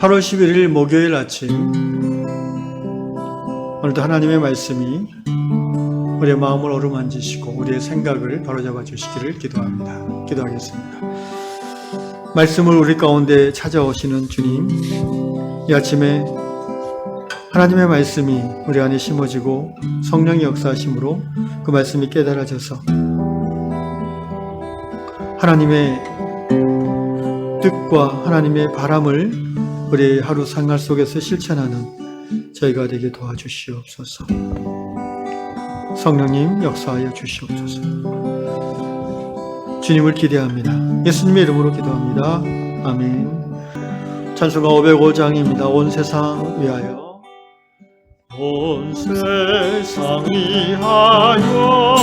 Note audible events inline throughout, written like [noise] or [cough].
8월 11일 목요일 아침 오늘도 하나님의 말씀이 우리의 마음을 어루만지시고 우리의 생각을 바로잡아 주시기를 기도합니다. 기도하겠습니다. 말씀을 우리 가운데 찾아오시는 주님, 이 아침에 하나님의 말씀이 우리 안에 심어지고 성령의 역사하심으로 그 말씀이 깨달아져서 하나님의 뜻과 하나님의 바람을 우리 하루 생활 속에서 실천하는 저희가 되게 도와주시옵소서. 성령님 역사하여 주시옵소서. 주님을 기대합니다. 예수님의 이름으로 기도합니다. 아멘. 찬송가 505장입니다. 온 세상 위하여. 온 세상 위하여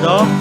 3절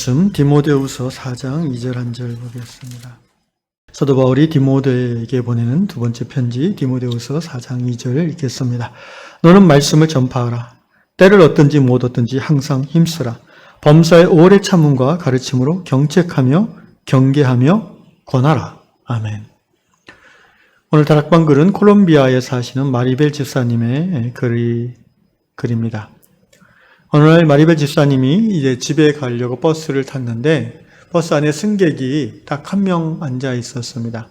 말씀 디모데후서 4장 2절 한 절 보겠습니다. 사도 바울이 디모데에게 보내는 두 번째 편지 디모데후서 4장 2절 읽겠습니다. 너는 말씀을 전파하라. 때를 얻든지 못 얻든지 항상 힘쓰라. 범사의 오래 참음과 가르침으로 경책하며 경계하며 권하라. 아멘. 오늘 다락방 글은 콜롬비아에 사시는 마리벨 집사님의 글이 글입니다. 어느 날 마리벨 집사님이 이제 집에 가려고 버스를 탔는데 버스 안에 승객이 딱 한 명 앉아 있었습니다.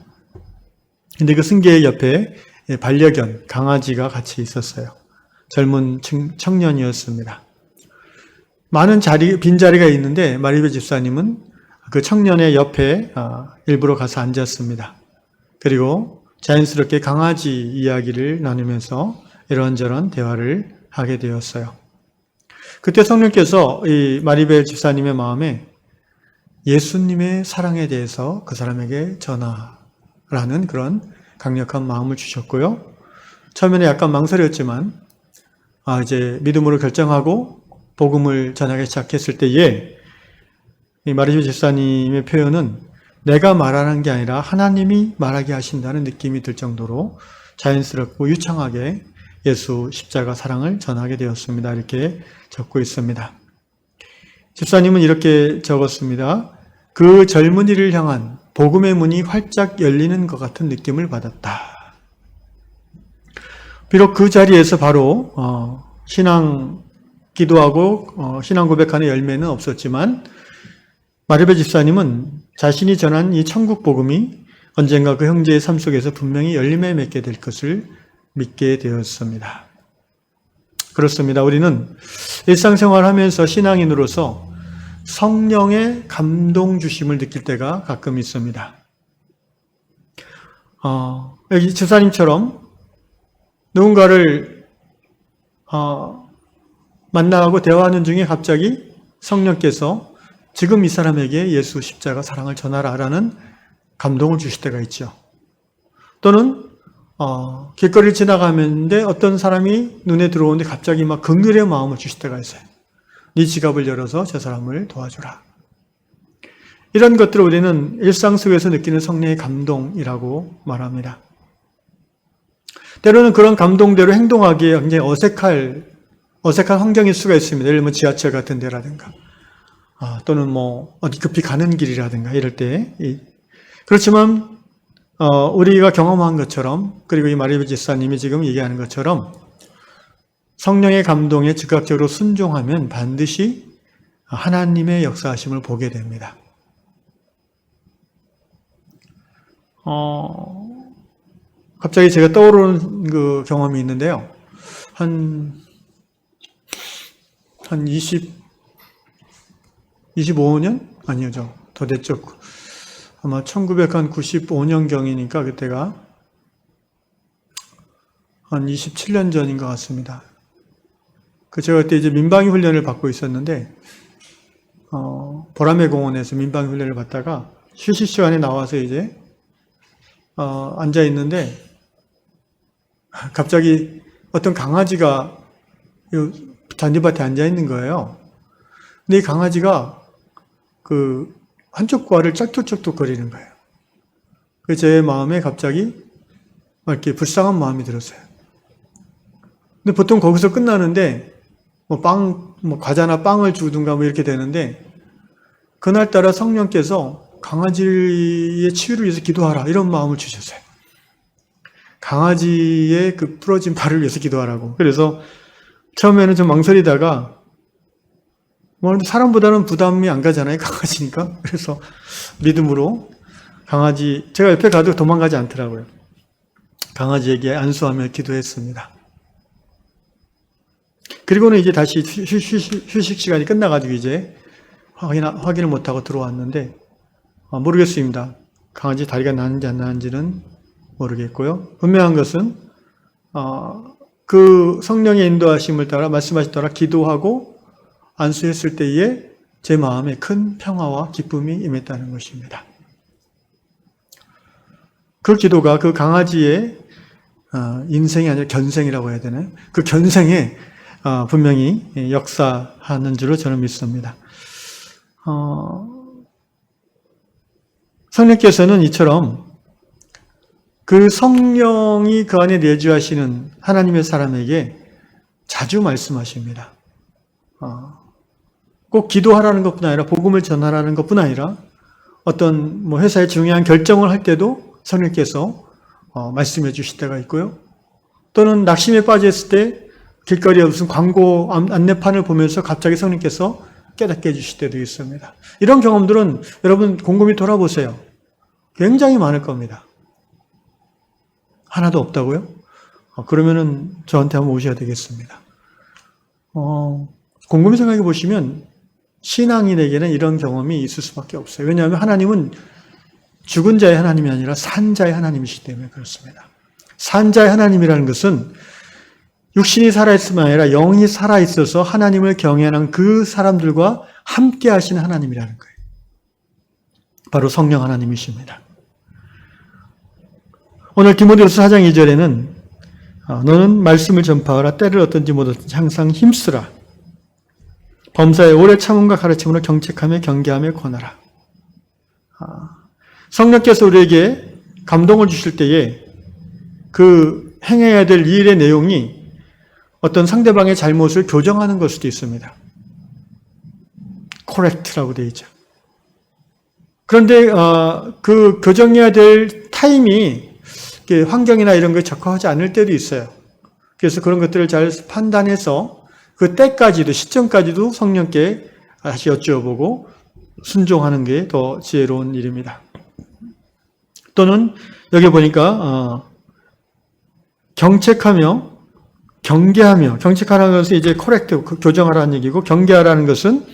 근데 그 승객 옆에 반려견, 강아지가 같이 있었어요. 젊은 청- 청년이었습니다. 많은 자리, 빈 자리가 있는데 마리벨 집사님은 그 청년의 옆에 아, 일부러 가서 앉았습니다. 그리고 자연스럽게 강아지 이야기를 나누면서 이런저런 대화를 하게 되었어요. 그때 성령께서 이 마리벨 집사님의 마음에 예수님의 사랑에 대해서 그 사람에게 전하라는 그런 강력한 마음을 주셨고요. 처음에는 약간 망설였지만, 아, 이제 믿음으로 결정하고 복음을 전하기 시작했을 때에 이 마리오 집사님의 표현은 내가 말하는 게 아니라 하나님이 말하게 하신다는 느낌이 들 정도로 자연스럽고 유창하게 예수 십자가 사랑을 전하게 되었습니다. 이렇게 적고 있습니다. 집사님은 이렇게 적었습니다. 그 젊은이를 향한 복음의 문이 활짝 열리는 것 같은 느낌을 받았다. 비록 그 자리에서 바로 어, 신앙 기도하고 어, 신앙 고백하는 열매는 없었지만 마리베 집사님은 자신이 전한 이 천국 복음이 언젠가 그 형제의 삶 속에서 분명히 열림에 맺게 될 것을 믿게 되었습니다. 그렇습니다. 우리는 일상생활 하면서 신앙인으로서 성령의 감동 주심을 느낄 때가 가끔 있습니다. 어, 여기 집사님처럼 누군가를 어, 만나고 대화하는 중에 갑자기 성령께서 지금 이 사람에게 예수 십자가 사랑을 전하라라는 감동을 주실 때가 있죠. 또는 어, 길거리를 지나가는데 어떤 사람이 눈에 들어오는데 갑자기 막 긍휼의 마음을 주실 때가 있어요. 네 지갑을 열어서 저 사람을 도와주라. 이런 것들을 우리는 일상 속에서 느끼는 성령의 감동이라고 말합니다. 때로는 그런 감동대로 행동하기에 굉장히 어색할, 어색한 환경일 수가 있습니다. 예를 들면 지하철 같은 데라든가, 아, 또는 뭐, 어디 급히 가는 길이라든가, 이럴 때. 이- 그렇지만, 어, 우리가 경험한 것처럼, 그리고 이 마리베 지사님이 지금 얘기하는 것처럼, 성령의 감동에 즉각적으로 순종하면 반드시 하나님의 역사하심을 보게 됩니다. 어, 갑자기 제가 떠오르는 그 경험이 있는데요. 한, 한 20, 25년? 아니죠. 더 됐죠. 아마 1995년경이니까 그때가 한 27년 전인 것 같습니다. 그 제가 그때 이제 민방위 훈련을 받고 있었는데, 어, 보라매 공원에서 민방위 훈련을 받다가 휴식 시간에 나와서 이제 어, 앉아 있는데 [laughs] 갑자기 어떤 강아지가 요 잔디밭에 앉아 있는 거예요. 근데 이 강아지가 그 한쪽 과를 짝뚝짝뚝 거리는 거예요. 그래서 제 마음에 갑자기 막 이렇게 불쌍한 마음이 들었어요. 근데 보통 거기서 끝나는데 뭐 빵, 뭐 과자나 빵을 주든가 뭐 이렇게 되는데 그날따라 성령께서 강아지의 치유를 위해서 기도하라 이런 마음을 주셨어요. 강아지의 그 부러진 발을 위해서 기도하라고. 그래서 처음에는 좀 망설이다가 뭐 사람보다는 부담이 안 가잖아요 강아지니까. 그래서 믿음으로 강아지 제가 옆에 가도 도망가지 않더라고요. 강아지에게 안수하며 기도했습니다. 그리고는 이제 다시 휴식 시간이 끝나가지고 이제 확인, 확인을 못하고 들어왔는데 아, 모르겠습니다. 강아지 다리가 나는지 안 나는지는 모르겠고요. 분명한 것은 어, 그 성령의 인도하심을 따라 말씀하신 따라 기도하고 안수했을 때에 제 마음에 큰 평화와 기쁨이 임했다는 것입니다. 그 기도가 그 강아지의 어, 인생이 아니라 견생이라고 해야 되나요? 그 견생에 어, 분명히 역사하는 줄로 저는 믿습니다. 어, 성령께서는 이처럼 그 성령이 그 안에 내주하시는 하나님의 사람에게 자주 말씀하십니다. 어, 꼭 기도하라는 것뿐 아니라 복음을 전하라는 것뿐 아니라 어떤 뭐 회사의 중요한 결정을 할 때도 성령께서 어, 말씀해 주실 때가 있고요. 또는 낙심에 빠졌을 때 길거리에 무슨 광고 안- 안내판을 보면서 갑자기 성령께서 깨닫게 해주실 때도 있습니다. 이런 경험들은 여러분 곰곰이 돌아보세요. 굉장히 많을 겁니다. 하나도 없다고요? 어, 그러면은 저한테 한번 오셔야 되겠습니다. 어, 곰곰이 생각해 보시면 신앙인에게는 이런 경험이 있을 수밖에 없어요. 왜냐하면 하나님은 죽은 자의 하나님이 아니라 산 자의 하나님이시기 때문에 그렇습니다. 산 자의 하나님이라는 것은 육신이 살아있음이 아니라 영이 살아있어서 하나님을 경외하는 그 사람들과 함께 하시는 하나님이라는 거예요. 바로 성령 하나님이십니다. 오늘 디모데후서 4장 2절에는 어, 너는 말씀을 전파하라 때를 어떤지 모르든지 항상 힘쓰라 범사에 오래 참음과 가르침으로 경책하며 경계하며 권하라 아, 성령께서 우리에게 감동을 주실 때에 그 행해야 될 일의 내용이 어떤 상대방의 잘못을 교정하는 걸 수도 있습니다. correct라고 되어 있죠. 그런데 어, 그 교정해야 될 타임이 환경이나 이런 거에 적합하지 않을 때도 있어요. 그래서 그런 것들을 잘 판단해서 그 때까지도 시점까지도 성령께 다시 여쭈어보고 순종하는 게 더 지혜로운 일입니다. 또는 여기 보니까 어, 경책하며 경계하며 경책하라는 것은 이제 코렉트 교정하라는 얘기고 경계하라는 것은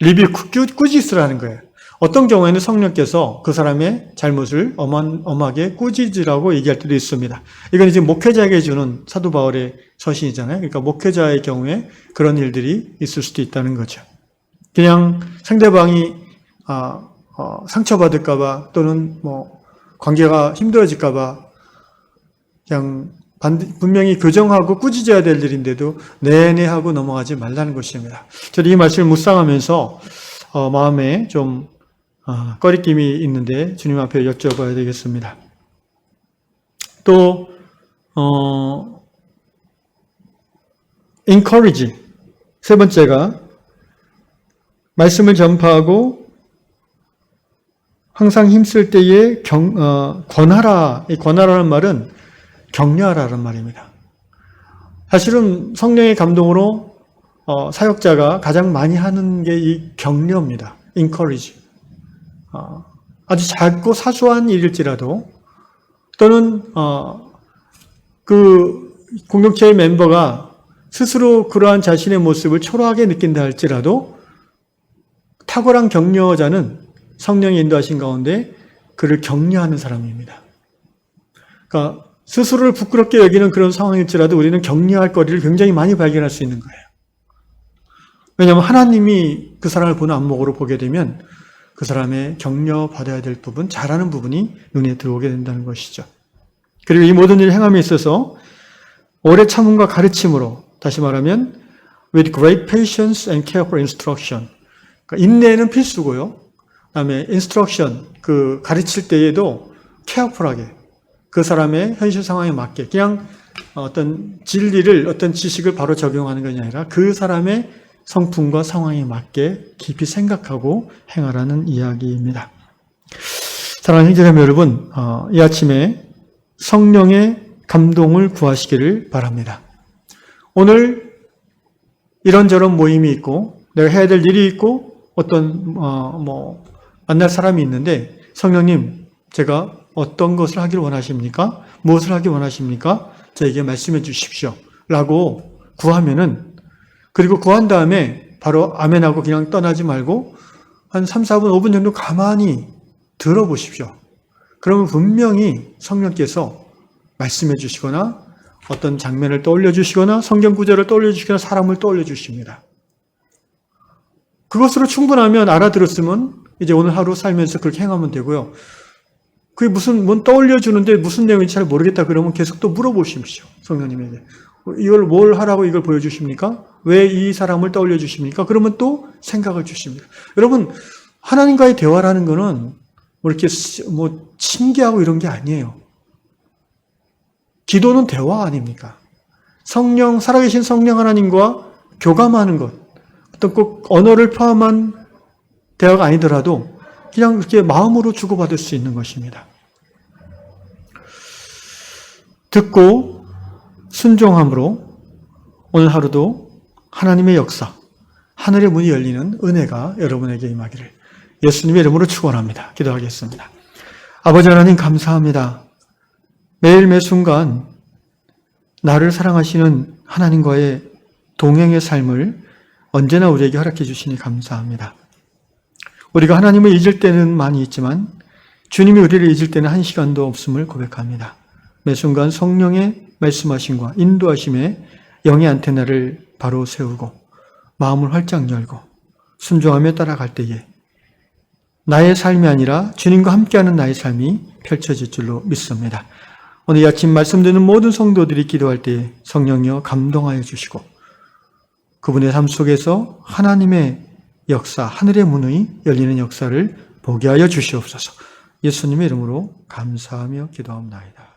리뷰 꾸- 꾸짖으라는 거예요. 어떤 경우에는 성령께서 그 사람의 잘못을 엄하게 꾸짖으라고 얘기할 때도 있습니다. 이건 이제 목회자에게 주는 사도 바울의 서신이잖아요. 그러니까 목회자의 경우에 그런 일들이 있을 수도 있다는 거죠. 그냥 상대방이 아, 어, 상처받을까봐 또는 뭐 관계가 힘들어질까봐 그냥 반드, 분명히 교정하고 꾸짖어야 될 일인데도 내내 하고 넘어가지 말라는 것입니다. 저도 이 말씀을 묵상하면서 어, 마음에 좀 어, 꺼리낌이 있는데 주님 앞에 여쭤봐야 되겠습니다. 또 어, encourage 세 번째가 말씀을 전파하고 항상 힘쓸 때에 경, 어, 권하라. 이 권하라는 말은 격려하라는 말입니다. 사실은 성령의 감동으로 어, 사역자가 가장 많이 하는 게 이 격려입니다. encourage. 어, 아주 작고 사소한 일일지라도 또는 어, 그 공동체의 멤버가 스스로 그러한 자신의 모습을 초라하게 느낀다 할지라도 탁월한 격려자는 성령이 인도하신 가운데 그를 격려하는 사람입니다. 그러니까 스스로를 부끄럽게 여기는 그런 상황일지라도 우리는 격려할 거리를 굉장히 많이 발견할 수 있는 거예요. 왜냐하면 하나님이 그 사람을 보는 안목으로 보게 되면 그 사람의 격려받아야 될 부분, 잘하는 부분이 눈에 들어오게 된다는 것이죠. 그리고 이 모든 일을 행함에 있어서 오래 참음과 가르침으로 다시 말하면 with great patience and careful instruction 그러니까 인내는 필수고요. 그다음에 instruction 그 가르칠 때에도 careful하게 그 사람의 현실 상황에 맞게 그냥 어떤 진리를 어떤 지식을 바로 적용하는 것이 아니라 그 사람의 성품과 상황에 맞게 깊이 생각하고 행하라는 이야기입니다. 사랑하는 형제자매 여러분, 어, 이 아침에 성령의 감동을 구하시기를 바랍니다. 오늘 이런저런 모임이 있고 내가 해야 될 일이 있고 어떤 어, 뭐 만날 사람이 있는데 성령님 제가 어떤 것을 하기를 원하십니까? 무엇을 하기 원하십니까? 저에게 말씀해 주십시오. 라고 구하면은 그리고 구한 다음에 바로 아멘하고 그냥 떠나지 말고 한 3, 4분, 5분 정도 가만히 들어보십시오. 그러면 분명히 성령께서 말씀해 주시거나 어떤 장면을 떠올려 주시거나 성경 구절을 떠올려 주시거나 사람을 떠올려 주십니다. 그것으로 충분하면 알아들었으면 이제 오늘 하루 살면서 그렇게 행하면 되고요. 그게 무슨, 뭔 떠올려 주는데 무슨 내용인지 잘 모르겠다 그러면 계속 또 물어보십시오. 성령님에게. 이걸 뭘 하라고 이걸 보여주십니까? 왜 이 사람을 떠올려 주십니까? 그러면 또 생각을 주십니다. 여러분, 하나님과의 대화라는 거는 뭐 이렇게 뭐 신기하고 이런 게 아니에요. 기도는 대화 아닙니까? 성령, 살아계신 성령 하나님과 교감하는 것. 어떤 꼭 언어를 포함한 대화가 아니더라도 그냥 이렇게 마음으로 주고받을 수 있는 것입니다. 듣고 순종함으로 오늘 하루도 하나님의 역사, 하늘의 문이 열리는 은혜가 여러분에게 임하기를 예수님의 이름으로 축원합니다. 기도하겠습니다. 아버지 하나님 감사합니다. 매일 매 순간 나를 사랑하시는 하나님과의 동행의 삶을 언제나 우리에게 허락해 주시니 감사합니다. 우리가 하나님을 잊을 때는 많이 있지만 주님이 우리를 잊을 때는 한 시간도 없음을 고백합니다. 매 순간 성령의 말씀하심과 인도하심에 영의 안테나를 바로 세우고 마음을 활짝 열고 순종하며 따라갈 때에 나의 삶이 아니라 주님과 함께하는 나의 삶이 펼쳐질 줄로 믿습니다. 오늘 아침 말씀 듣는 모든 성도들이 기도할 때에 성령여 감동하여 주시고 그분의 삶 속에서 하나님의 역사, 하늘의 문의 열리는 역사를 보게 하여 주시옵소서. 예수님의 이름으로 감사하며 기도합니다.